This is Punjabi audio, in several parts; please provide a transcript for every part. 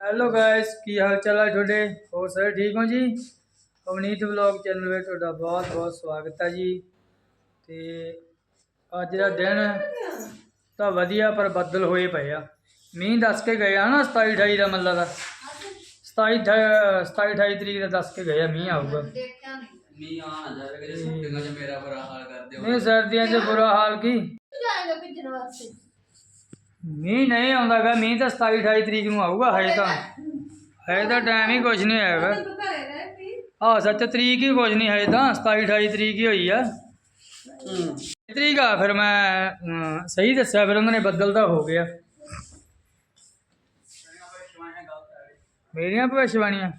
ਹੈਲੋ ਗਾਇਸ ਕੀ ਹਾਲ ਚਾਲ ਹੈ ਤੁਹਾਡੇ? ਹੋਰ ਸਾਰੇ ਠੀਕ ਹੋ ਜੀ? ਅਵਨੀਤ ਵਲੌਗ ਚੈਨਲ ਵਿੱਚ ਤੁਹਾਡਾ ਬਹੁਤ ਬਹੁਤ ਸਵਾਗਤ ਹੈ ਜੀ। ਤੇ ਅੱਜ ਦਾ ਦਿਨ ਤਾਂ ਵਧੀਆ ਪਰ ਬੱਦਲ ਹੋਏ ਪਏ ਆ। ਮੀਂਹ ਦੱਸ ਕੇ ਗਏ ਆ ਨਾ 27 28 ਦਾ ਮੱਲਾ ਦਾ। 27 27 28 ਤਰੀਕ ਦਾ ਦੱਸ ਕੇ ਗਏ ਆ ਮੀਂਹ ਆਊਗਾ। ਮੀਂਹ ਆ ਨਾ ਜਾਵੇ ਕਿ ਸੁੱਟੀਆਂ 'ਚ ਮੇਰਾ ਬੁਰਾ ਹਾਲ ਕਰਦੇ ਹੋ ਨਹੀਂ ਸਰਦੀਆਂ 'ਚ ਬੁਰਾ ਹਾਲ ਕੀ? ਜਾਏਗਾ ਭਿੱਜਣ ਵਾਸਤੇ। ਮੀਂਹ ਨਹੀਂ ਆਉਂਦਾਗਾ ਮੀਂਹ ਤਾਂ 27 28 ਤਰੀਕ ਨੂੰ ਆਊਗਾ ਹਜੇ ਤਾਂ। ਹਜੇ ਤਾਂ ਟਾਈਮ ਹੀ ਕੁਝ ਨਹੀਂ ਪੀ ਆ ਸੱਚ ਤਰੀਕ ਹੀ ਕੁਝ ਨਹੀਂ ਹਜੇ ਤਾਂ 27 28 ਤਰੀਕ ਹੀ ਹੋਈ ਆ। ਹੂੰ ਤਰੀਕ ਆ ਫਿਰ ਮੈਂ ਸਹੀ ਦੱਸਿਆ ਫਿਰ ਉਹਨਾਂ ਨੇ ਬੱਦਲ ਤਾਂ ਹੋ ਗਿਆ। ਮੇਰੀਆਂ ਭਵਿੱਖਬਾਣੀਆਂ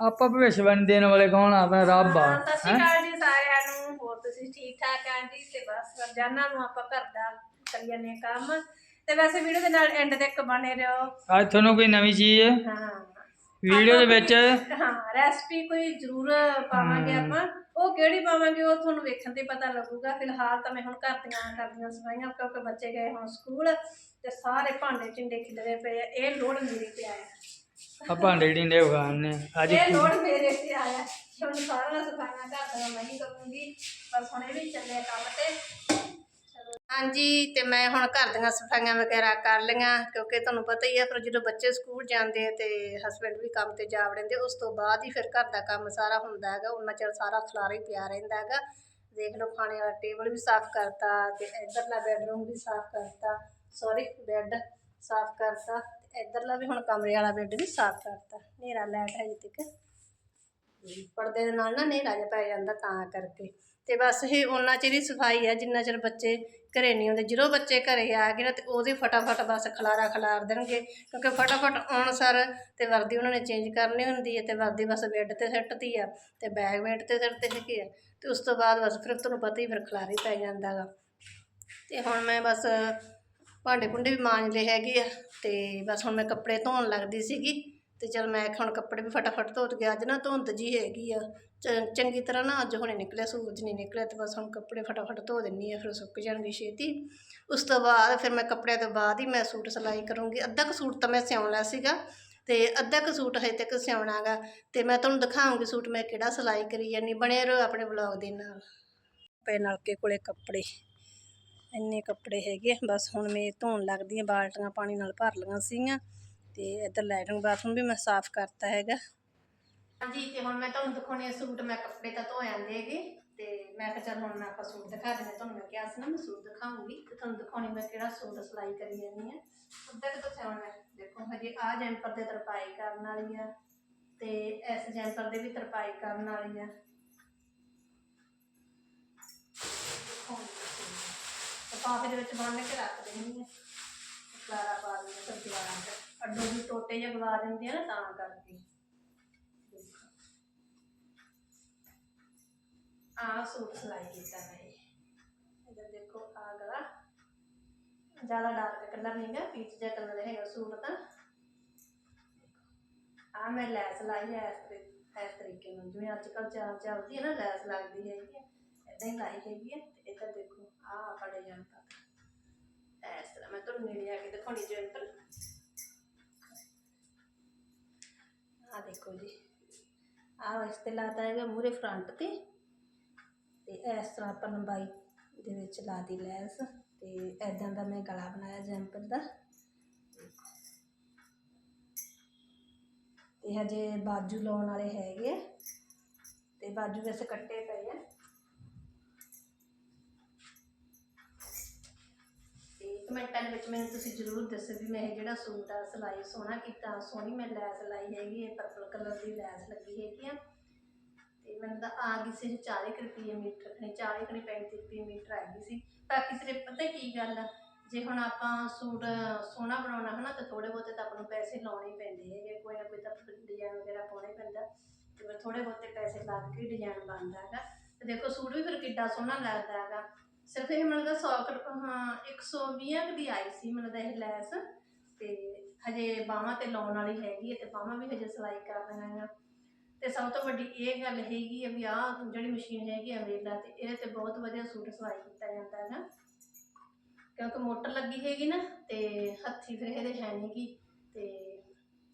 ਆਪਾਂ ਭਵਿੱਖਬਾਣੀ ਦੇਣ ਵਾਲੇ ਕੌਣ ਆ? ਆਪਣਾ ਰੱਬ ਆ ਸਤਿ ਸ਼੍ਰੀ ਅਕਾਲ ਜੀ ਸਾਰਿਆਂ ਨੂੰ ਹੋਰ ਤੁਸੀਂ ਠੀਕ ਠਾਕ ਆਂ ਜੀ? ਤੇ ਬਸ ਰੋਜ਼ਾਨਾ ਨੂੰ ਆਪਾਂ ਘਰ ਦਾ ਕਰੀ ਜਾਂਦੇ ਹਾਂ ਕੰਮ। ਤੇ ਵੈਸੇ ਵੀਡੀਓ ਦੇ ਨਾਲ ਐਂਡ ਤੱਕ ਬਣੇ ਰਹੋ। ਅੱਜ ਤੁਹਾਨੂੰ ਕੋਈ ਨਵੀਂ ਚੀਜ਼ ਹੈ। ਵੀਡੀਓ ਦੇ ਵਿੱਚ ਹਾਂ ਰੈਸਪੀ ਕੋਈ ਜ਼ਰੂਰ ਪਾਵਾਂਗੇ ਆਪਾਂ। ਉਹ ਕਿਹੜੀ ਪਾਵਾਂਗੇ ਉਹ ਤੁਹਾਨੂੰ ਵੇਖਣ ਤੇ ਪਤਾ ਲੱਗੂਗਾ। ਫਿਲਹਾਲ ਤਾਂ ਮੈਂ ਹੁਣ ਘਰ ਦੀਆਂ ਕਰਦੀਆਂ ਸਫਾਈਆਂ ਕਿਉਂਕਿ ਬੱਚੇ ਗਏ ਹੁਣ ਸਕੂਲ ਤੇ ਸਾਰੇ ਭਾਂਡੇ ਚਿੰਡੇ ਖਿਲਰੇ ਪਏ ਆ। ਇਹ ਲੋੜ ਮੇਰੇ ਤੇ ਆਇਆ। ਆ ਭਾਂਡੇ ਢੀਂਡੇ ਉਗਾਣ ਅੱਜ ਇਹ ਲੋੜ ਮੇਰੇ ਤੇ ਆਇਆ। ਹੁਣ ਸਾਰਾ ਸਫਾਈਆਂ ਘਰ ਦਾ ਮੈਂ ਹੀ ਕਰੂੰਗੀ। ਬਸ ਹੁਣ ਇਹ ਵੀ ਚੱਲਿਆ ਕੰਮ ਤੇ। ਚਲੋ। ਹਾਂਜੀ, ਤੇ ਮੈਂ ਹੁਣ ਘਰ ਦੀਆਂ ਸਫਾਈਆਂ ਵਗੈਰਾ ਕਰ ਲਈਆਂ, ਕਿਉਂਕਿ ਤੁਹਾਨੂੰ ਪਤਾ ਹੀ ਹੈ ਫਿਰ ਜਦੋਂ ਬੱਚੇ ਸਕੂਲ ਜਾਂਦੇ ਆ ਤੇ ਹਸਬੰਡ ਵੀ ਕੰਮ ਤੇ ਜਾ ਵੜਦੇ, ਉਸ ਤੋਂ ਬਾਅਦ ਹੀ ਫਿਰ ਘਰ ਦਾ ਕੰਮ ਸਾਰਾ ਹੁੰਦਾ ਹੈਗਾ, ਉਹਨਾਂ ਚਿਰ ਸਾਰਾ ਖਲਾਰਾ ਹੀ ਪਿਆ ਰਹਿੰਦਾ ਹੈਗਾ। ਦੇਖ ਲਓ, ਖਾਣੇ ਵਾਲਾ ਟੇਬਲ ਵੀ ਸਾਫ਼ ਕਰਤਾ, ਤੇ ਇਧਰਲਾ ਬੈਡਰੂਮ ਵੀ ਸਾਫ਼ ਕਰਤਾ ਸੌਰੀ ਬੈੱਡ ਸਾਫ਼ ਕਰਤਾ, ਤੇ ਇਧਰਲਾ ਵੀ ਹੁਣ ਕਮਰੇ ਵਾਲਾ ਬੈੱਡ ਵੀ ਸਾਫ਼ ਕਰਤਾ। ਹਨੇਰਾ ਲੈਟ ਹੈ ਜਿੱਤੇ ਪਰਦੇ ਦੇ ਨਾਲ ਨਾ ਹਨੇਰਾ ਜਿਹਾ ਪੈ ਜਾਂਦਾ ਤਾਂ ਕਰਕੇ। ਤੇ ਬਸ ਇਹ ਉਹਨਾਂ ਚਿਰ ਹੀ ਸਫ਼ਾਈ ਹੈ, ਜਿੰਨਾ ਚਿਰ ਬੱਚੇ ਘਰੇ ਨਹੀਂ ਆਉਂਦੇ ਜਦੋਂ ਬੱਚੇ ਘਰੇ ਆ ਗਏ ਨਾ ਤੇ ਉਹਦੇ ਫਟਾਫਟ ਬਸ ਖਲਾਰਾ ਖਲਾਰ ਦੇਣਗੇ, ਕਿਉਂਕਿ ਫਟਾਫਟ ਆਉਣ ਸਰ ਤੇ ਵਰਦੀ ਉਹਨਾਂ ਨੇ ਚੇਂਜ ਕਰਨੀ ਹੁੰਦੀ ਹੈ ਤੇ ਵਰਦੀ ਬਸ ਬੈੱਡ ਤੇ ਸਿੱਟਦੀ ਆ ਤੇ ਬੈਗ ਬੈੱਡ ਤੇ ਸਿੱਟਦੇ ਹੈਗੇ ਆ ਤੇ ਉਸ ਤੋਂ ਬਾਅਦ ਬਸ ਫਿਰ ਤੁਹਾਨੂੰ ਪਤਾ ਹੀ ਫਿਰ ਖਲਾਰਾ ਹੀ ਪੈ ਜਾਂਦਾ ਗਾ। ਤੇ ਹੁਣ ਮੈਂ ਬਸ ਭਾਂਡੇ ਭੁੰਡੇ ਵੀ ਮਾਂਜ ਲਏ ਹੈਗੇ ਆ ਤੇ ਬਸ ਹੁਣ ਮੈਂ ਕੱਪੜੇ ਧੋਣ ਲੱਗਦੀ ਸੀਗੀ ਤੇ ਚਲ ਮੈਂ ਕਿਹਾ ਹੁਣ ਕੱਪੜੇ ਵੀ ਫਟਾਫਟ ਧੋਤ ਗਿਆ ਅੱਜ ਨਾ ਧੁੰਦ ਜੀ ਹੈਗੀ ਆ ਚ- ਚੰਗੀ ਤਰ੍ਹਾਂ ਨਾ ਅੱਜ ਹੁਣੇ ਨਿਕਲਿਆ, ਸੂਰਜ ਨਹੀਂ ਨਿਕਲਿਆ ਤੇ ਬਸ ਹੁਣ ਕੱਪੜੇ ਫਟਾਫਟ ਧੋ ਦਿੰਨੀ ਆ, ਫਿਰ ਸੁੱਕ ਜਾਣਗੇ ਛੇਤੀ। ਉਸ ਤੋਂ ਬਾਅਦ ਫਿਰ ਮੈਂ ਕੱਪੜਿਆਂ ਤੋਂ ਬਾਅਦ ਹੀ ਮੈਂ ਸੂਟ ਸਿਲਾਈ ਕਰੂੰਗੀ। ਅੱਧਾ ਕੁ ਸੂਟ ਤਾਂ ਮੈਂ ਸਿਉਣ ਲਿਆ ਸੀਗਾ ਤੇ ਅੱਧਾ ਕੁ ਸੂਟ ਹਜੇ ਤੱਕ ਸਿਉਣਾਗਾ ਤੇ ਮੈਂ ਤੁਹਾਨੂੰ ਦਿਖਾਉਂਗੀ ਸੂਟ ਮੈਂ ਕਿਹੜਾ ਸਿਲਾਈ ਕਰੀ ਜਾਨੀ। ਬਣੇ ਰਹੋ ਆਪਣੇ ਬਲੌਗ ਦੇ ਨਾਲ। ਪਏ ਨਲਕੇ ਕੋਲੇ ਕੱਪੜੇ। ਇੰਨੇ ਕੱਪੜੇ ਹੈਗੇ ਆ। ਬਸ ਹੁਣ ਮੈਂ ਧੋਣ ਲੱਗਦੀ ਆ, ਬਾਲਟੀਆਂ ਪਾਣੀ ਨਾਲ ਭਰ ਲਈਆਂ ਸੀਗੀਆਂ ਤੇ ਇੱਧਰ ਲੈਟਰਿੰਗ ਬਾਥਰੂਮ ਵੀ ਮੈਂ ਸਾਫ਼ ਕਰਤਾ ਹੈਗਾ। ਹਾਂਜੀ, ਤੇ ਹੁਣ ਮੈਂ ਤੁਹਾਨੂੰ ਦਿਖਾਉਣੀ ਆ ਸੂਟ। ਮੈਂ ਕੱਪੜੇ ਤਾਂ ਧੋ ਜਾਂਦੇ ਹੈਗੇ, ਤੇ ਮੈਂ ਕਿਹਾ ਚੱਲ ਹੁਣ ਮੈਂ ਆਪਾਂ ਸੂਟ ਦਿਖਾ ਦਿੰਦੇ ਤੁਹਾਨੂੰ ਮੈਂ ਕਿਹਾ ਸੀ ਨਾ, ਮੈਂ ਸੂਟ ਦਿਖਾਉਂਗੀ ਤੇ ਤੁਹਾਨੂੰ ਦਿਖਾਉਣੀ ਮੈਂ ਕਿਹੜਾ ਸੂਟ ਸਿਲਾਈ ਕਰੀ ਜਾਂਦੀ ਆ ਅੱਧਾ ਕੁ ਤਾਂ ਸਿਉਣਾ ਦੇਖੋ, ਹਜੇ ਆ ਜੈਂਪਰ ਦੇ ਤਰਪਾਈ ਕਰਨ ਵਾਲੀ ਆ ਤੇ ਇਸ ਜੈਂਪਰ ਦੇ ਵੀ ਤਰਪਾਈ ਕਰਨ ਵਾਲੀ ਆ ਲਿਫਾਫੇ ਦੇ ਵਿੱਚ ਬੰਨ ਕੇ ਰੱਖ ਦੇਣੀ ਹੈ। ਖਲਾਰਾ ਪਾ ਦਿੰਦੇ ਸਬਜ਼ੀਆਂ ਚ ਅੱਡੋ ਵੀ ਟੋਟੇ ਜਿਹਾ ਗਵਾ ਦਿੰਦੇ ਆ ਨਾ ਤਾਂ ਕਰਕੇ। ਆਹ ਸੂਟ ਸਿਲਾਈ ਕੀਤਾ ਮੈਂ ਇਹ। ਇੱਧਰ ਦੇਖੋ ਆ ਗਲਾ ਜ਼ਿਆਦਾ ਡਾਰਕ ਕਲਰ ਨਹੀਂ ਗਾ ਪੀਚ ਜਿਹਾ ਕਲਰ ਹੈਗਾ ਸੂਟ ਤਾਂ ਆ ਮੈਂ ਲੈਸ ਲਾਈ ਹੈ ਇਸ ਤਰੀਕੇ ਨਾਲ ਜਿਵੇਂ ਅੱਜ ਕੱਲ੍ਹ ਚੱਲ ਚੱਲਦੀ ਹੈ ਨਾ ਲੈਸ ਲੱਗਦੀ ਹੈਗੀ ਹੈ ਇਦਾਂ ਹੀ ਲਾਈ ਹੈਗੀ ਹੈ ਤੇ ਇੱਧਰ ਦੇਖੋ ਆ ਫੜੇ ਜਾਣ ਤੱਕ ਇਸ ਤਰ੍ਹਾਂ ਮੈਂ ਤੁਹਾਨੂੰ ਨੇੜੇ ਆ ਕੇ ਦਿਖਾਉਣੀ ਜੈਂਪਲ ਆ ਦੇਖੋ ਜੀ ਆ ਇਸ ਤੇ ਲਾਤਾ ਹੈਗਾ ਮੂਰੇ ਫਰੰਟ ਤੇ ਅਤੇ ਇਸ ਤਰ੍ਹਾਂ ਆਪਾਂ ਲੰਬਾਈ ਦੇ ਵਿੱਚ ਲਾ ਦੀ ਲੈਸ ਅਤੇ ਐਦਾਂ ਦਾ ਮੈਂ ਗਲਾ ਬਣਾਇਆ ਜੈਂਪਲ ਦਾ। ਤੇ ਹਜੇ ਬਾਜੂ ਲਾਉਣ ਵਾਲੇ ਹੈਗੇ ਆ। ਤੇ ਬਾਜੂ ਵੈਸੇ ਕੱਟੇ ਪਏ ਆ। ਤੇ ਕਮੈਂਟਾਂ ਦੇ ਵਿੱਚ ਮੈਨੂੰ ਤੁਸੀਂ ਜ਼ਰੂਰ ਦੱਸੋ ਵੀ ਮੈਂ ਇਹ ਜਿਹੜਾ ਸੂਟ ਆ, ਸਿਲਾਈ ਸੋਹਣਾ ਕੀਤਾ, ਸੋਹਣੀ ਮੈਂ ਲੈਸ ਲਾਈ ਹੈਗੀ ਹੈ ਪਰਪਲ ਕਲਰ ਦੀ ਲੈਸ ਲੱਗੀ ਹੈਗੀ ਆ। ਮੈਨੂੰ ਤਾਂ ਆ ਗਈ ਸੀ 40 ਕੁ ਰੁਪਏ ਮੀਟਰ, ਨਹੀਂ 40 ਕੁ ਨਹੀਂ 35 ਰੁਪਏ ਮੀਟਰ ਆ ਗਈ ਸੀ। ਬਾਕੀ ਸਿਰੇ ਪਤਾ ਕੀ ਗੱਲ ਆ, ਜੇ ਹੁਣ ਆਪਾਂ ਸੂਟ ਸੋਹਣਾ ਬਣਾਉਣਾ ਹਨਾ, ਤਾਂ ਥੋੜੇ ਬਹੁਤੇ ਤਾਂ ਆਪਾਂ ਨੂੰ ਪੈਸੇ ਲਾਉਣੇ ਹੀ ਪੈਂਦੇ ਹੈਗੇ ਕੋਈ ਨਾ ਕੋਈ ਤਾਂ ਡਿਜ਼ਾਈਨ ਵਗੈਰਾ ਪਾਉਣਾ ਪੈਂਦਾ, ਤੇ ਫਿਰ ਥੋੜੇ ਬਹੁਤੇ ਪੈਸੇ ਲਾ ਕੇ ਡਿਜ਼ਾਈਨ ਬਣਦਾ ਹੈਗਾ। ਤੇ ਦੇਖੋ ਸੂਟ ਵੀ ਫਿਰ ਕਿੱਡਾ ਸੋਹਣਾ ਲੱਗਦਾ ਹੈਗਾ। ਸਿਰਫ ਇਹ ਮੈਨੂੰ ਤਾਂ 100 ਹਾਂ 120 ਕੁ ਦੀ ਆਈ ਸੀ ਮੈਨੂੰ ਤਾਂ ਇਹ ਲੈਸ, ਤੇ ਹਜੇ ਬਾਹਾਂ ਤੇ ਲਾਉਣ ਵਾਲੀ ਹੈਗੀ ਹੈ ਤੇ ਬਾਹਾਂ ਵੀ ਹਜੇ ਸਿਲਾਈ ਕਰ ਦੇਣਾ ਤੇ ਸਭ ਤੋਂ ਵੱਡੀ ਇਹ ਗੱਲ ਹੈਗੀ ਆ ਵੀ ਆਹ ਜਿਹੜੀ ਮਸ਼ੀਨ ਹੈਗੀ ਆ ਤੇ, ਇਹਦੇ ਤੇ ਬਹੁਤ ਵਧੀਆ ਸੂਟ ਸਿਲਾਈ ਕੀਤਾ ਜਾਂਦਾ ਹੈਗਾ ਕਿਉਂਕਿ ਮੋਟਰ ਲੱਗੀ ਹੈਗੀ ਨਾ, ਤੇ ਹੱਥੀ ਫਿਰ ਇਹਦੇ ਹੈ ਨਹੀਂ ਤੇ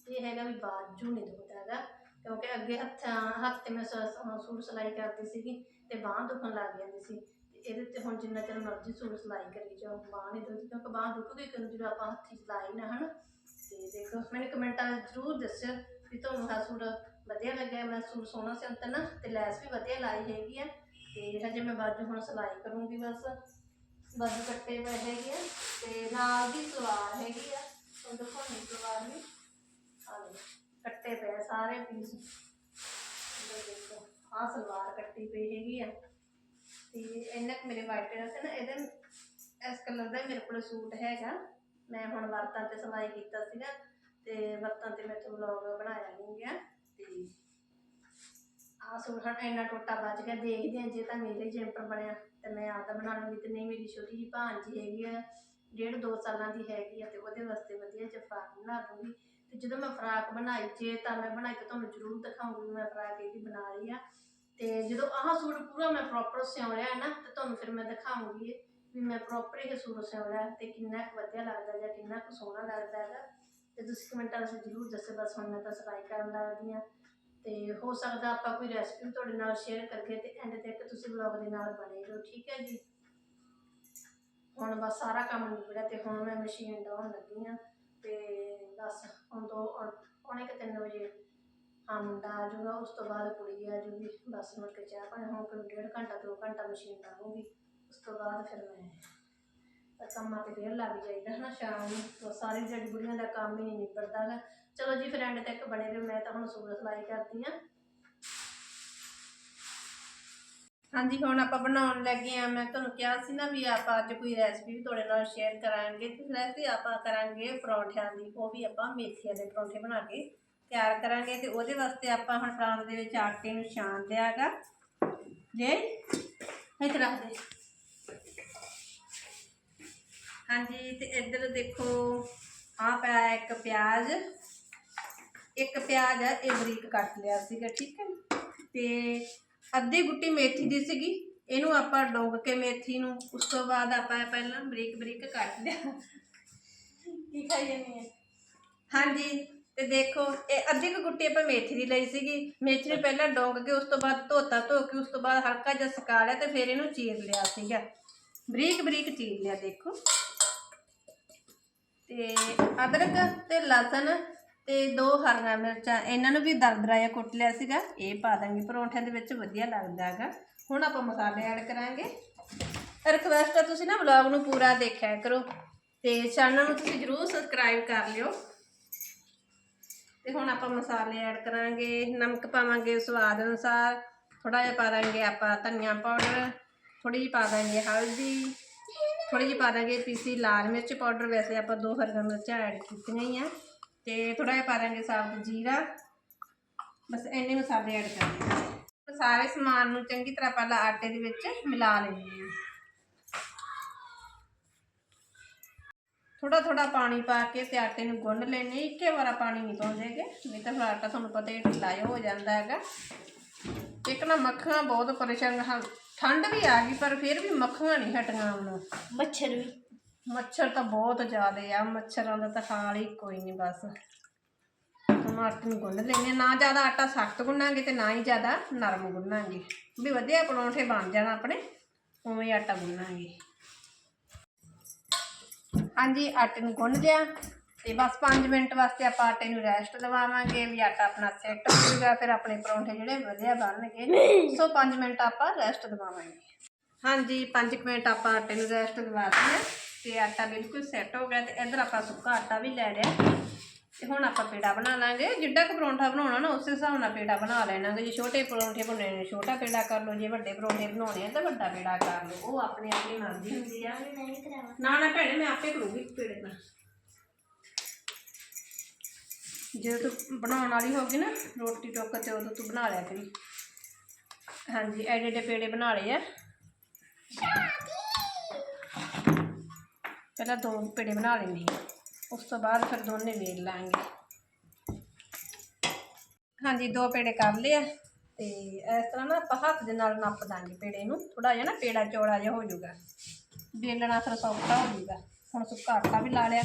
ਇਹ ਹੈਗਾ ਵੀ ਬਾਜੂ ਨਹੀਂ ਦੁਖਦਾ ਹੈਗਾ। ਕਿਉਂਕਿ ਅੱਗੇ ਹੱਥਾਂ, ਹੱਥ ਤੇ ਮੈਂ ਸੂਟ ਸਿਲਾਈ ਕਰਦੀ ਸੀਗੀ, ਤੇ ਬਾਂਹ ਦੁਖਣ ਲੱਗ ਜਾਂਦੀ ਸੀ। ਤੇ ਇਹਦੇ ਤੇ ਹੁਣ ਜਿੰਨਾ ਚਿਰ ਮਰਜ਼ੀ ਸੂਟ ਸਿਲਾਈ ਕਰੀ ਜਾਓ, ਬਾਂਹ ਨਹੀਂ ਦੁਖਦੀ, ਕਿਉਂਕਿ ਬਾਂਹ ਦੁਖੂਗੀ ਕਿਉਂ ਜਦੋਂ ਆਪਾਂ ਹੱਥੀ ਸਿਲਾਈ ਨਾ, ਹਨ। ਤੇ ਦੇਖੋ, ਮੈਨੂੰ ਕਮੈਂਟਾਂ ਵਿੱਚ ਜ਼ਰੂਰ ਦੱਸਿਓ ਵੀ ਤੁਹਾਨੂੰ ਆਹ ਸੂਟ ਵਧੀਆ ਲੱਗਿਆ, ਮੈਂ ਸੂਟ ਸੋਹਣਾ ਸਿਉਂਤਾ ਨਾ, ਤੇ ਲੈਸ ਵੀ ਵਧੀਆ ਲਾਈ ਹੈਗੀ ਆ, ਤੇ ਹਜੇ ਮੈਂ ਬਾਜੂ ਹੁਣ ਸਿਲਾਈ ਕਰੂੰਗੀ ਬਸ। ਬਾਜੂ ਕੱਟੇ ਪਏ ਹੈਗੇ ਆ, ਤੇ ਨਾਲ ਦੀ ਸਲਵਾਰ ਹੈਗੀ ਆ ਤੁਹਾਨੂੰ ਦਿਖਾਉਣੀ ਸਲਵਾਰ ਵੀ। ਆ ਲਓ, ਕੱਟੇ ਪਏ ਸਾਰੇ ਪੀਸ। ਦੇਖੋ, ਆਹ ਸਲਵਾਰ ਕੱਟੀ ਪਈ ਹੈਗੀ ਆ। ਤੇ ਇੰਨਾ ਕੁ ਮੇਰੇ ਵਾਈਟ ਕਲਰ ਸੀ ਨਾ, ਇਹਦੇ ਇਸ ਕਲਰ ਦਾ ਮੇਰੇ ਕੋਲ ਸੂਟ ਹੈਗਾ। ਮੈਂ ਹੁਣ ਵਰਤਾਂ ਤੇ ਸਲਾਈ ਕੀਤਾ ਸੀਗਾ, ਤੇ ਵਰਤਾਂ ਤੇ ਮੈਂ ਵਲੌਗ ਬਣਾਇਆ ਨਹੀਂ ਗਿਆ। ਤੇ ਆਹ ਸੂਟ ਇੰਨਾ ਟੋਟਾ ਬਚ ਗਿਆ, ਦੇਖਦੇ ਹਾਂ ਜੇ ਤਾਂ ਮੇਰੇ ਜੈਂਪਰ ਬਣਿਆ, ਤੇ ਮੈਂ ਆਪਦਾ ਬਣਾ ਲੂੰਗੀ, ਤੇ ਨਹੀਂ ਮੇਰੀ ਛੋਟੀ ਜਿਹੀ ਭਾਂਜੀ ਹੈਗੀ ਆ, ਡੇਢ ਦੋ ਸਾਲਾਂ ਦੀ ਹੈਗੀ ਆ, ਤੇ ਉਹਦੇ ਵਾਸਤੇ ਵਧੀਆ ਜਿਹਾ ਫਰਾਕ ਬਣਾ ਦੂੰਗੀ। ਤੇ ਜਦੋਂ ਮੈਂ ਫਰਾਕ ਬਣਾਈ, ਜੇ ਤਾਂ ਮੈਂ ਬਣਾਈ, ਤਾਂ ਤੁਹਾਨੂੰ ਜ਼ਰੂਰ ਦਿਖਾਉਂਗੀ, ਮੈਂ ਫਰਾਕ ਇਹਦੀ ਬਣਾ ਰਹੀ ਆ। ਤੇ ਜਦੋਂ ਆਹ ਸੂਟ ਪੂਰਾ ਮੈਂ ਪ੍ਰੋਪਰ ਸਿਉਂ ਲਿਆ ਨਾ, ਤੇ ਤੁਹਾਨੂੰ ਫਿਰ ਮੈਂ ਦਿਖਾਉਂਗੀ ਵੀ ਮੈਂ ਪ੍ਰੋਪਰ ਇਹ ਸੂਟ ਸਿਉਂ ਲਿਆ ਤੇ ਕਿੰਨਾ ਕੁ ਵਧੀਆ ਲੱਗਦਾ ਜਾਂ ਕਿੰਨਾ ਕੁ ਸੋਹਣਾ ਲੱਗਦਾ ਹੈਗਾ। ਤੇ ਤੁਸੀਂ ਕਮੈਂਟਾਂ ਵਿੱਚ ਜ਼ਰੂਰ ਦੱਸੋ, ਬਸ ਹੁਣ ਮੈਂ ਤਾਂ ਸਿਲਾਈ ਕਰਨ ਲੱਗਦੀ ਹਾਂ। ਤੇ ਹੋ ਸਕਦਾ ਆਪਾਂ ਕੋਈ ਰੈਸਪੀ ਤੁਹਾਡੇ ਨਾਲ ਸ਼ੇਅਰ ਕਰਕੇ ਤੇ ਐਂਡ ਤੱਕ ਤੁਸੀਂ ਵਲੌਗ ਦੇ ਨਾਲ ਬਣੇ ਰਹੋ, ਠੀਕ ਹੈ ਜੀ? ਹੁਣ ਬਸ ਸਾਰਾ ਕੰਮ ਨਿਬੜਿਆ ਤੇ ਹੁਣ ਮੈਂ ਮਸ਼ੀਨ ਡਾਉਣ ਲੱਗੀ ਆ ਤੇ ਬਸ ਹੁਣ ਦੋ ਪੌਣੇ ਕੁ ਤਿੰਨ ਵਜੇ ਹਾਂ ਮੁੰਡਾ ਆ ਜਾਊਗਾ, ਉਸ ਤੋਂ ਬਾਅਦ ਕੁੜੀ ਆ ਜਾਊਗੀ। ਬਸ ਮੁੜ ਕੇ ਚਾਹ ਪਾਣੀ, ਹੁਣ ਕੋਈ ਡੇਢ ਘੰਟਾ, ਦੋ ਘੰਟਾ ਮਸ਼ੀਨ ਡਾਊਂਗੀ। ਉਸ ਤੋਂ ਬਾਅਦ ਫਿਰ ਮੈਂ ਤਾਂ ਕੰਮਾਂ ਤੇ ਫੇਰ ਲੱਗ ਜਾਈਦਾ ਹੈ ਸ਼ਾਮ ਨੂੰ। ਤਾਂ ਸਾਰੀ ਜਿਹੜੀ ਬੁੜੀਆਂ ਦਾ ਕੰਮ ਹੀ ਨਹੀਂ ਨਿਬੜਦਾ ਗਾ ਚਲੋ ਜੀ, ਫਿਰ ਤੱਕ ਬਣੇ ਰਹੋ, ਮੈਂ ਤਾਂ ਹੁਣ ਸੂਟ ਸਿਲਾਈ ਕਰਦੀ ਆ। ਹਾਂਜੀ, ਹੁਣ ਆਪਾਂ ਬਣਾਉਣ ਲੱਗੇ ਆ। ਮੈਂ ਤੁਹਾਨੂੰ ਕਿਹਾ ਸੀ ਨਾ ਵੀ ਆਪਾਂ ਅੱਜ ਕੋਈ ਰੈਸਪੀ ਵੀ ਤੁਹਾਡੇ ਨਾਲ ਸ਼ੇਅਰ ਕਰਾਂਗੇ। ਤੇ ਰੈਸਪੀ ਆਪਾਂ ਕਰਾਂਗੇ ਪਰੌਂਠਿਆਂ ਦੀ, ਉਹ ਵੀ ਆਪਾਂ ਮੇਥੀਆਂ ਦੇ ਪਰੌਂਠੇ ਬਣਾ ਕੇ ਤਿਆਰ ਕਰਾਂਗੇ ਤੇ ਉਹਦੇ ਵਾਸਤੇ ਆਪਾਂ ਹੁਣ ਪਰਾਂਠੇ ਦੇ ਵਿੱਚ ਆਟੇ ਨੂੰ ਛਾਣ ਦਿਆਗਾ ਜੇ, ਇੱਥੇ ਰੱਖ ਦੇ। ਹਾਂਜੀ ਤੇ ਇੱਧਰ ਦੇਖੋ ਆ ਪਿਆ ਹੈ ਇੱਕ ਪਿਆਜ਼। ਇੱਕ ਪਿਆਜ਼ ਆ ਇਹ ਬਰੀਕ ਕੱਟ ਲਿਆ ਸੀਗਾ ਠੀਕ ਹੈ ਤੇ ਅੱਧੀ ਗੁੱਟੀ ਮੇਥੀ ਦੀ ਸੀਗੀ ਇਹਨੂੰ ਆਪਾਂ ਡੋਗ ਕੇ ਮੇਥੀ ਨੂੰ ਉਸ ਤੋਂ ਬਾਅਦ ਆਪਾਂ ਇਹ ਪਹਿਲਾਂ ਬਰੀਕ ਬਰੀਕ ਕੱਟ ਲਿਆ। ਕੀ ਖਾਈ ਜਾਂਦੀ ਹੈ? ਹਾਂਜੀ ਤੇ ਦੇਖੋ ਇਹ ਅੱਧੀ ਕੁ ਗੁੱਟੀ ਆਪਾਂ ਮੇਥੀ ਦੀ ਲਈ ਸੀਗੀ। ਮੇਥੀ ਨੂੰ ਪਹਿਲਾਂ ਡੋਂਗ ਕੇ ਉਸ ਤੋਂ ਬਾਅਦ ਧੋਤਾ ਧੋ ਕੇ ਉਸ ਤੋਂ ਬਾਅਦ ਹਲਕਾ ਜਿਹਾ ਸੁਕਾ ਲਿਆ ਤੇ ਫਿਰ ਇਹਨੂੰ ਚੀਰ ਲਿਆ ਸੀਗਾ। ਬਰੀਕ ਬਰੀਕ ਚੀਰ ਲਿਆ ਦੇਖੋ। ਤੇ ਅਦਰਕ ਤੇ ਲਸਣ ਤੇ ਦੋ ਹਰੀਆਂ ਮਿਰਚਾਂ, ਇਹਨਾਂ ਨੂੰ ਵੀ ਦਰਦਰਾ ਜਿਹਾ ਕੁੱਟ ਲਿਆ ਸੀਗਾ। ਇਹ ਪਾ ਦਾਂਗੇ ਪਰੌਂਠਿਆਂ ਦੇ ਵਿੱਚ, ਵਧੀਆ ਲੱਗਦਾ ਹੈਗਾ। ਹੁਣ ਆਪਾਂ ਮਸਾਲੇ ਐਡ ਕਰਾਂਗੇ। ਰਿਕਵੈਸਟ ਹੈ ਤੁਸੀਂ ਨਾ ਵਲੌਗ ਨੂੰ ਪੂਰਾ ਦੇਖਿਆ ਕਰੋ। ਤੇ ਚੈਨਲ ਨੂੰ ਤੁਸੀਂ ਜਰੂਰ ਸਬਸਕ੍ਰਾਈਬ ਕਰ ਲਿਓ। ਤੇ ਹੁਣ ਆਪਾਂ ਮਸਾਲੇ ਐਡ ਕਰਾਂਗੇ। ਨਮਕ ਪਾਵਾਂਗੇ ਸਵਾਦ ਅਨੁਸਾਰ। ਥੋੜਾ ਜਿਹਾ ਪਾ ਦਾਂਗੇ ਆਪਾਂ ਧਨੀਆ ਪਾਊਡਰ। ਥੋੜੀ ਜਿਹੀ ਪਾ ਦਾਂਗੇ ਹਲਦੀ। ਥੋੜੀ ਜਿਹੀ ਪਾ ਦਾਂਗੇ ਪੀਸੀ ਲਾਲ ਮਿਰਚ ਪਾਊਡਰ, ਵੈਸੇ ਆਪਾਂ ਦੋ ਹਰੀਆਂ ਮਿਰਚਾਂ ਐਡ ਕੀਤੀਆਂ ਹੀ ਆ। ਤੇ ਥੋੜਾ ਜਿਹਾ ਪਾ ਦਾਂਗੇ ਸਾਬਤ ਜੀਰਾ। ਬਸ ਇੰਨੇ ਮਸਾਲੇ ਐਡ ਕਰਨੇ ਆ ਸਾਰੇ ਸਮਾਨ ਨੂੰ ਚੰਗੀ ਤਰ੍ਹਾਂ ਪਹਿਲਾਂ ਆਟੇ ਦੇ ਵਿੱਚ ਮਿਲਾ ਲੈਂਦੇ ਆ ਥੋੜਾ ਥੋੜਾ ਪਾਣੀ ਪਾ ਕੇ ਤੇ ਆਟੇ ਨੂੰ ਗੁੰਨ ਲੈਣੇ ਇੱਕੇ ਵਾਰਾ ਪਾਣੀ ਨਹੀਂ ਪਾਉਂਦੇਗੇ ਨਹੀਂ ਤਾਂ ਫਿਰ ਆਟਾ ਤੁਹਾਨੂੰ ਪਤਾ ਹੀ ਢਿੱਲਾ ਹੋ ਜਾਂਦਾ ਹੈਗਾ। ਇੱਕ ਨਾ ਮੱਖੀਆਂ ਬਹੁਤ ਪਰੇਸ਼ਾਨ ਹਨ। ਠੰਡ ਵੀ ਆ ਗਈ ਪਰ ਫਿਰ ਵੀ ਮੱਖੀਆਂ ਨਹੀਂ ਹਟੀਆਂ ਉਹਨੂੰ। ਮੱਛਰ ਵੀ। ਮੱਛਰ ਤਾਂ ਬਹੁਤ ਜ਼ਿਆਦੇ ਆ ਮੱਛਰਾਂ ਦਾ ਤਾਂ ਹਾਲ ਹੀ ਕੋਈ ਨਹੀਂ ਬਸ। ਹੁਣ ਆਟੇ ਨੂੰ ਗੁੰਨ ਲੈਣੇ ਨਾ ਜ਼ਿਆਦਾ ਆਟਾ ਸਖਤ ਗੁੰਨਾਂਗੇ ਤੇ ਨਾ ਹੀ ਜ਼ਿਆਦਾ ਨਰਮ ਗੁੰਨਾਂਗੇ। ਵੀ ਵਧੀਆ ਪਰੌਂਠੇ ਬਣ ਜਾਣ ਆਪਣੇ ਉਵੇਂ ਆਟਾ ਗੁੰਨਾਂਗੇ। ਹਾਂਜੀ ਆਟੇ ਨੂੰ ਗੁੰਨ ਲਿਆ। ਤੇ ਬਸ 5 ਮਿੰਟ ਵਾਸਤੇ ਆਪਾਂ ਆਟੇ ਨੂੰ ਰੈਸਟ ਦਵਾਵਾਂਗੇ ਵੀ ਆਟਾ ਆਪਣਾ ਸੈੱਟ ਹੋ ਜਾਊਗਾ ਫਿਰ ਆਪਣੇ ਪਰੌਂਠੇ ਜਿਹੜੇ ਵਧੀਆ ਬਣਨਗੇ ਸੋ 5 ਮਿੰਟ ਆਪਾਂ ਰੈਸਟ ਦਵਾਵਾਂਗੇ। ਹਾਂਜੀ 5 ਮਿੰਟ ਆਪਾਂ ਆਟੇ ਨੂੰ ਰੈਸਟ ਦਵਾਤੀ ਹੈ ਤੇ ਆਟਾ ਬਿਲਕੁਲ ਸੈੱਟ ਹੋ ਗਿਆ ਤੇ ਇੱਧਰ ਆਪਾਂ ਸੁੱਕਾ ਆਟਾ ਵੀ ਲੈ ਲਿਆ। ਤੇ ਹੁਣ ਆਪਾਂ ਪੇੜਾ ਬਣਾ ਲਾਂਗੇ ਜਿੱਡਾ ਕੁ ਪਰੌਂਠਾ ਬਣਾਉਣਾ ਨਾ ਉਸੇ ਹਿਸਾਬ ਨਾਲ ਪੇੜਾ ਬਣਾ ਲੈਣਾ ਜੇ ਛੋਟੇ ਪਰੌਂਠੇ ਬਣਾਉਣੇ ਨੇ ਛੋਟਾ ਪੇੜਾ ਕਰ ਲਓ ਜੇ ਵੱਡੇ ਪਰੌਂਠੇ ਬਣਾਉਣੇ ਆ ਤਾਂ ਵੱਡਾ ਪੇੜਾ ਕਰ ਲਓ ਉਹ ਆਪਣੀ ਆਪਣੀ ਮਰਜ਼ੀ ਹੁੰਦੀ ਆ। ਨਾ ਨਾ ਭੈਣੇ ਮੈਂ ਆਪੇ ਕਰੂੰਗੀ ਪੇੜੇ ਦਾ ਜਦੋਂ ਤੂੰ ਬਣਾਉਣ ਵਾਲੀ ਹੋਗੀ ਨਾ, ਰੋਟੀ ਟੋਕ ਤੇ ਉਦੋਂ ਤੂੰ ਬਣਾ ਲਿਆ ਕਰੀ। ਹਾਂਜੀ, ਐਡੇ ਐਡੇ ਪੇੜੇ ਬਣਾ ਲਏ ਆ। ਪਹਿਲਾਂ ਦੋ ਪੇੜੇ ਬਣਾ ਲੈਂਦੀ ਉਸ ਤੋਂ ਬਾਅਦ ਫਿਰ ਦੋਨੇ ਵੇਲ ਲਾਂਗੇ। ਹਾਂਜੀ, ਦੋ ਪੇੜੇ ਕਰ ਲਏ ਆ, ਤੇ ਇਸ ਤਰ੍ਹਾਂ ਨਾ ਆਪਾਂ ਹੱਥ ਦੇ ਨਾਲ ਨੱਪ ਦਾਂਗੇ ਪੇੜੇ ਨੂੰ। ਥੋੜਾ ਜਿਹਾ ਨਾ ਪੇੜਾ ਚੌੜਾ ਜਿਹਾ ਹੋ ਜਾਊਗਾ। ਵੇਲਣਾ ਫਿਰ ਸੌਖਾ ਹੋ ਜਾਊਗਾ। ਹੁਣ ਸੁੱਕਾ ਆਟਾ ਵੀ ਲਾ ਲਿਆ।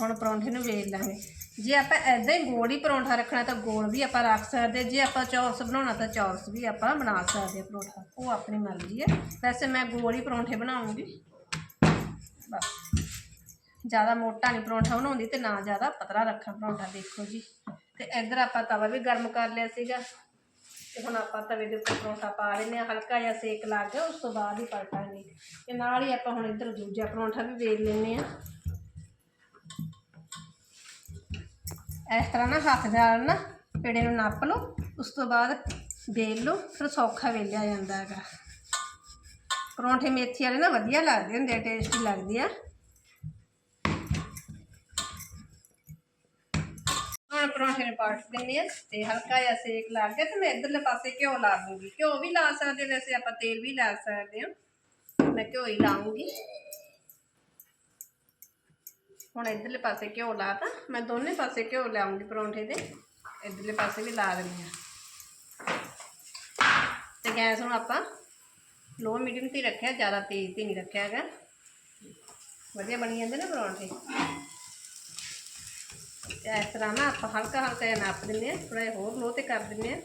ਹੁਣ ਪਰੌਂਠੇ ਨੂੰ ਵੇਲ ਲਾਂਗੇ। ਜੇ ਆਪਾਂ ਐਦਾਂ ਹੀ ਗੋਲ ਹੀ ਪਰੌਂਠਾ ਰੱਖਣਾ ਤਾਂ ਗੋਲ ਵੀ ਆਪਾਂ ਰੱਖ ਸਕਦੇ। ਜੇ ਆਪਾਂ ਚੌਰਸ ਬਣਾਉਣਾ ਤਾਂ ਚੌਰਸ ਵੀ ਆਪਾਂ ਬਣਾ ਸਕਦੇ ਪਰੌਂਠਾ। ਉਹ ਆਪਣੀ ਮਰਜ਼ੀ ਹੈ ਵੈਸੇ ਮੈਂ ਗੋਲ ਹੀ ਪਰੌਂਠੇ ਬਣਾਉਂਗੀ। ਬਸ। ਜ਼ਿਆਦਾ ਮੋਟਾ ਨਹੀਂ ਪਰੌਂਠਾ ਬਣਾਉਂਦੀ ਤੇ ਨਾ ਜ਼ਿਆਦਾ ਪਤਲਾ ਰੱਖਾਂ ਪਰੌਂਠਾ, ਦੇਖੋ ਜੀ। ਤੇ ਇੱਧਰ ਆਪਾਂ ਤਵਾ ਵੀ ਗਰਮ ਕਰ ਲਿਆ ਸੀਗਾ। ਤੇ ਹੁਣ ਆਪਾਂ ਤਵੇ ਦੇ ਉੱਪਰ ਪਰੌਂਠਾ ਪਾ ਲੈਂਦੇ ਹਾਂ। ਹਲਕਾ ਜਿਹਾ ਸੇਕ ਲੱਗ ਗਿਆ ਉਸ ਤੋਂ ਬਾਅਦ ਹੀ ਪਲਟਾਂਗੇ। ਤੇ ਨਾਲ ਹੀ ਆਪਾਂ ਹੁਣ ਇੱਧਰ ਦੂਜਾ ਪਰੌਂਠਾ ਵੀ ਵੇਲ ਲੈਂਦੇ ਹਾਂ। ਇਸ ਤਰ੍ਹਾਂ ਨਾ ਹੱਥ ਨਾਲ ਨਾ ਪੇੜੇ ਨੂੰ ਨੱਪ ਲਓ, ਉਸ ਤੋਂ ਬਾਅਦ ਵੇਲ ਲਓ, ਫਿਰ ਸੌਖਾ ਵੇਲਿਆ ਜਾਂਦਾ ਹੈਗਾ। ਪਰੌਂਠੇ ਮੇਥੀ ਵਾਲੇ ਨਾ ਵਧੀਆ ਲੱਗਦੇ ਹੁੰਦੇ ਆ ਟੇਸਟੀ ਲੱਗਦੇ ਆ। ਹੁਣ ਪਰੌਂਠੇ ਨੂੰ ਪਾਟ ਦਿੰਦੇ ਆ, ਤੇ ਹਲਕਾ ਜਿਹਾ ਸੇਕ ਲਾ ਕੇ ਤੇ ਮੈਂ ਇਧਰਲੇ ਪਾਸੇ ਘਿਓ ਲਾ ਦੂੰਗੀ। ਘਿਓ ਵੀ ਲਾ ਸਕਦੇ ਵੈਸੇ ਆਪਾਂ ਤੇਲ ਵੀ ਲਾ ਸਕਦੇ ਹਾਂ ਮੈਂ ਘਿਓ ਹੀ ਲਾਉਂਗੀ। ਹੁਣ ਇਧਰਲੇ ਪਾਸੇ ਘਿਓ ਲਾਤਾ ਮੈਂ ਦੋਨੇ ਪਾਸੇ ਘਿਓ ਲਾਉਂਗੀ ਪਰੌਂਠੇ ਦੇ। ਇਧਰਲੇ ਪਾਸੇ ਵੀ ਲਾ ਦਿੰਦੀ ਆ ਤੇ ਗੈਸ ਹੁਣ ਆਪਾਂ ਲੋ ਮੀਡੀਅਮ ਤੇ ਹੀ ਰੱਖਿਆ, ਜ਼ਿਆਦਾ ਤੇਜ਼ ਤੇ ਨਹੀਂ ਰੱਖਿਆ ਹੈਗਾ। ਵਧੀਆ ਬਣੀ ਜਾਂਦੇ ਨਾ ਪਰੌਂਠੇ। ਤੇ ਇਸ ਤਰ੍ਹਾਂ ਨਾ ਆਪਾਂ ਹਲਕਾ ਹਲਕਾ ਜਿਹਾ ਨਾਪ ਦਿੰਦੇ ਆ ਥੋੜਾ ਜਿਹਾ ਹੋਰ ਲੋ ਤੇ ਕਰ ਦਿੰਦੇ ਆ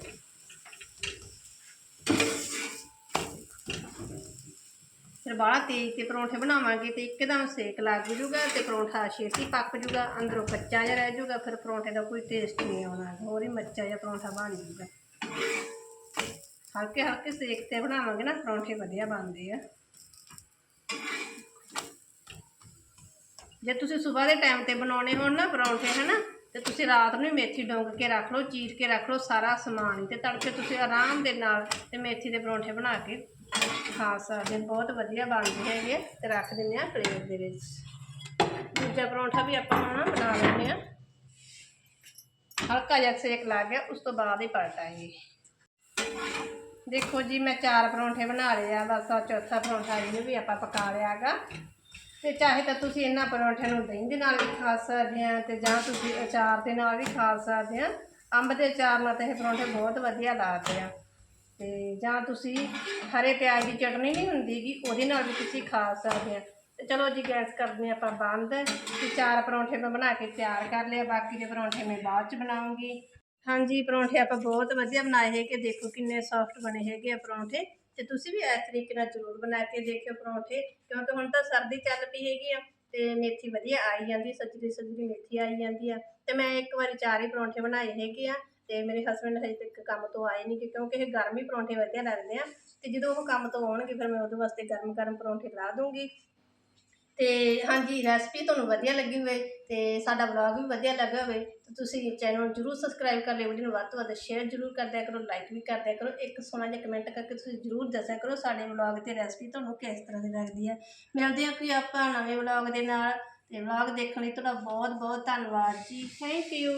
ਫਿਰ ਬਾਹਲਾ ਤੇਜ਼ ਤੇ ਪਰੌਂਠੇ ਬਣਾਵਾਂਗੇ ਤੇ ਇੱਕਦਮ ਸੇਕ ਲੱਗ ਜੂਗਾ ਤੇ ਪਰੌਂਠਾ ਛੇਤੀ ਪੱਕ ਜੂਗਾ, ਅੰਦਰੋਂ ਕੱਚਾ ਜਿਹਾ ਰਹਿ ਜੂਗਾ, ਫਿਰ ਪਰੌਂਠੇ ਦਾ ਕੋਈ ਟੇਸਟ ਨਹੀਂ ਆਉਣਾ। ਹੋਰ ਹੀ ਮੱਚਾ ਜਿਹਾ ਪਰੌਂਠਾ ਬਣ ਜੂਗਾ। ਹਲਕੇ ਹਲਕੇ ਸੇਕ ਤੇ ਬਣਾਵਾਂਗੇ ਨਾ, ਪਰੌਂਠੇ ਵਧੀਆ ਬਣਦੇ ਆ। ਜੇ ਤੁਸੀਂ ਸਵੇਰ ਦੇ ਟਾਈਮ ਤੇ ਬਣਾਉਣੇ ਹੋਣ ਨਾ ਪਰੌਂਠੇ, ਹਨਾ, ਤੇ ਤੁਸੀਂ ਰਾਤ ਨੂੰ ਹੀ ਮੇਥੀ ਡੋਂਗ ਕੇ ਰੱਖ ਲਓ, ਚੀਰ ਕੇ ਰੱਖ ਲਓ, ਸਾਰਾ ਸਮਾਨ ਹੀ ਤੇ ਤੜਕੇ ਤੁਸੀਂ ਆਰਾਮ ਦੇ ਨਾਲ ਤੇ ਮੇਥੀ ਦੇ ਪਰੌਂਠੇ ਬਣਾ ਕੇ ਖਾ ਸਕਦੇ ਬਹੁਤ ਵਧੀਆ ਬਣਦੇ ਹੈਗੇ ਤੇ ਰੱਖ ਦਿੰਦੇ ਆ ਪਲੇਟ ਦੇ ਵਿੱਚ। ਦੂਜਾ ਪਰੌਂਠਾ ਵੀ ਆਪਾਂ ਹੁਣ ਬਣਾ ਲੈਂਦੇ ਆ ਹਲਕਾ ਜਿਹਾ ਸੇਕ ਲੱਗ ਗਿਆ, ਉਸ ਤੋਂ ਬਾਅਦ ਹੀ ਪਲਟਾਂਗੇ। ਦੇਖੋ ਜੀ, ਮੈਂ ਚਾਰ ਪਰੌਂਠੇ ਬਣਾ ਲਏ ਆ, ਬਸ ਆ ਚੌਥਾ ਪਰੌਂਠਾ ਇਹਨੂੰ ਵੀ ਆਪਾਂ ਪਕਾ ਲਿਆਗਾ ਤੇ ਚਾਹੇ ਤਾਂ ਤੁਸੀਂ ਇਹਨਾਂ ਪਰੌਂਠਿਆਂ ਨੂੰ ਦਹੀਂ ਦੇ ਨਾਲ ਵੀ ਖਾ ਸਕਦੇ ਆ ਤੇ ਜਾਂ ਤੁਸੀਂ ਅਚਾਰ ਦੇ ਨਾਲ ਵੀ ਖਾ ਸਕਦੇ ਆ ਅੰਬ ਦੇ ਅਚਾਰ ਨਾਲ ਤਾਂ ਇਹ ਪਰੌਂਠੇ ਬਹੁਤ ਵਧੀਆ ਲੱਗਦੇ ਆ। ਤੇ ਜਾਂ ਤੁਸੀਂ ਹਰੇ ਪਿਆਜ਼ ਦੀ ਚਟਨੀ ਨਹੀਂ ਹੁੰਦੀ ਗੀ, ਉਹਦੇ ਨਾਲ ਵੀ ਤੁਸੀਂ ਖਾ ਸਕਦੇ ਆ। ਤੇ ਚਲੋ ਜੀ, ਗੈਸ ਕਰਦੇ ਆਪਾਂ ਬੰਦ। ਤੇ ਚਾਰ ਪਰੌਂਠੇ ਮੈਂ ਬਣਾ ਕੇ ਤਿਆਰ ਕਰ ਲਿਆ ਬਾਕੀ ਦੇ ਪਰੌਂਠੇ ਮੈਂ ਬਾਅਦ ਚ ਬਣਾਉਂਗੀ। ਹਾਂਜੀ, ਪਰੌਂਠੇ ਆਪਾਂ ਬਹੁਤ ਵਧੀਆ ਬਣਾਏ ਹੈਗੇ। ਦੇਖੋ ਕਿੰਨੇ ਸੌਫਟ ਬਣੇ ਹੈਗੇ ਆ ਪਰੌਂਠੇ। ਤੇ ਤੁਸੀਂ ਵੀ ਇਸ ਤਰੀਕੇ ਨਾਲ ਜ਼ਰੂਰ ਬਣਾ ਕੇ ਦੇਖਿਓ ਪਰੌਂਠੇ, ਕਿਉਂਕਿ ਹੁਣ ਤਾਂ ਸਰਦੀ ਚੱਲ ਪਈ ਹੈਗੀ ਆ ਤੇ ਮੇਥੀ ਵਧੀਆ ਆਈ ਜਾਂਦੀ, ਸੱਜਰੀ ਸੱਜਰੀ ਮੇਥੀ ਆਈ ਜਾਂਦੀ ਆ। ਤੇ ਮੈਂ ਇੱਕ ਵਾਰੀ ਚਾਰ ਹੀ ਪਰੌਂਠੇ ਬਣਾਏ ਹੈਗੇ ਆ। ਤੇ ਮੇਰੇ ਹਸਬੰਡ ਹਜੇ ਤੱਕ ਕੰਮ ਤੋਂ ਆਏ ਨਹੀਂ ਕਿਉਂਕਿ ਇਹ ਹੀ ਪਰੌਂਠੇ ਵਧੀਆ ਲੱਗਦੇ ਆ ਤੇ ਜਦੋਂ ਉਹ ਕੰਮ ਤੋਂ ਆਉਣਗੇ ਫਿਰ ਮੈਂ ਉਹਦੇ ਵਾਸਤੇ ਗਰਮ ਗਰਮ ਪਰੌਂਠੇ ਲਾ ਦੂੰਗੀ ਤੇ ਹਾਂਜੀ ਰੈਸਪੀ ਤੁਹਾਨੂੰ ਵਧੀਆ ਲੱਗੀ ਹੋਵੇ ਤੇ ਸਾਡਾ ਵਲੌਗ ਵੀ ਵਧੀਆ ਲੱਗਾ ਹੋਵੇ ਤਾਂ ਤੁਸੀਂ ਚੈਨਲ ਨੂੰ ਜਰੂਰ ਸਬਸਕ੍ਰਾਈਬ ਕਰ ਲਿਓ, ਵੀਡੀਓ ਨੂੰ ਵੱਧ ਤੋਂ ਵੱਧ ਸ਼ੇਅਰ ਜਰੂਰ ਕਰਦਿਆ ਕਰੋ ਲਾਈਕ ਵੀ ਕਰਦਿਆ ਕਰੋ, ਇੱਕ ਸੋਹਣਾ ਜਿਹਾ ਕਮੈਂਟ ਕਰਕੇ ਤੁਸੀਂ ਜਰੂਰ ਦੱਸਿਆ ਕਰੋ ਸਾਡੇ ਵਲੌਗ ਤੇ ਰੈਸਪੀ ਤੁਹਾਨੂੰ ਕਿਸ ਤਰ੍ਹਾਂ ਦੀ ਲੱਗਦੀ ਹੈ ਮਿਲਦੇ ਹਾਂ ਕੋਈ ਆਪਾਂ ਨਵੇਂ ਵਲੌਗ ਦੇ ਨਾਲ ਤੇ ਵਲੌਗ ਦੇਖਣ ਲਈ ਤੁਹਾਡਾ ਬਹੁਤ ਬਹੁਤ ਧੰਨਵਾਦ ਜੀ ਥੈਂਕ ਯੂ